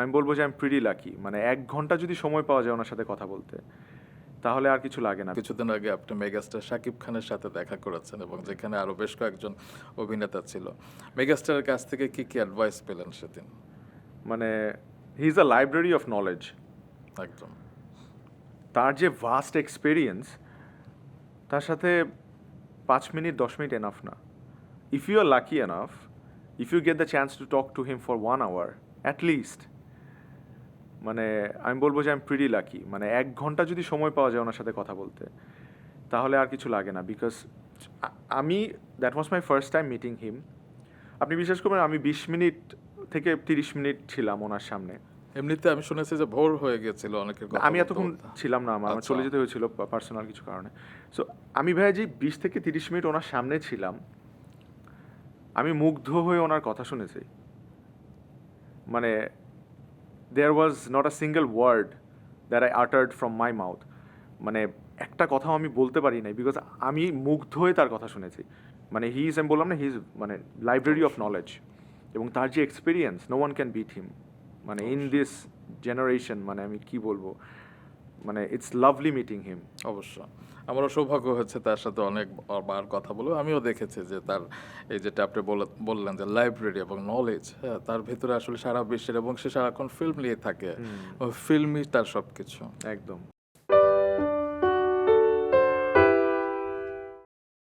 আমি বলব যে আমি প্রিটি লাকি মানে এক ঘণ্টা যদি সময় পাওয়া যায় ওনার সাথে কথা বলতে তাহলে আর কিছু লাগে না। কিছুদিন আগে আপনি মেগাস্টার শাকিব খানের সাথে দেখা করেছেন এবং যেখানে আরও বেশ কয়েকজন অভিনেতা ছিল। মেগাস্টারের কাছ থেকে কি কি অ্যাডভাইস পেলেন সেদিন? মানে he is a library of knowledge একদম। তার যে ভাস্ট এক্সপিরিয়েন্স তার সাথে পাঁচ মিনিট দশ মিনিট এনাফ না। If you are lucky enough if you get the chance to talk to him for one hour at least মানে আমি বলব যে আমি প্রিডি লাকি মানে এক ঘণ্টা যদি সময় পাওয়া যায় ওনার সাথে কথা বলতে তাহলে আর কিছু লাগে না। বিকজ আমি that was my first time meeting him আপনি বিশ্বাস করবেন আমি বিশ মিনিট থেকে তিরিশ মিনিট ছিলাম ওনার সামনে। এমনিতে আমি শুনেছি যে ভোর হয়ে গেছিল অনেকের আমি এতক্ষণ ছিলাম না আমার আমার চলে আচ্ছা। যেতে হয়েছিল পার্সোনাল কিছু কারণে। সো আমি ভাই যে বিশ থেকে তিরিশ মিনিট ওনার সামনে ছিলাম আমি মুগ্ধ হয়ে ওনার কথা শুনেছি। মানে there was not a single word there I uttered from my mouth মানে একটা কথাও আমি বলতে পারি নাই বিকজ আমি মুগ্ধ হয়ে তার কথা শুনেছি। মানে হি ইজ আমি বললাম না হি ইজ মানে লাইব্রেরি অফ নলেজ এবং তার যে experience no one can beat him মানে ইন দিস জেনারেশন মানে আমি কি বলব? মানে ইটস লাভলি মিটিং হিম অবশ্য। আমারও সৌভাগ্য হয়েছে তার সাথে অনেক বার কথা বলে আমিও দেখেছি যে তার এই যেটা আপনি বলে- বললেন যে লাইব্রেরি এবং নলেজ হ্যাঁ তার ভেতরে আসলে সারা বিশ্বের এবং সে সারাক্ষণ ফিল্ম নিয়ে থাকে। ফিল্মই তার সব কিছু একদম।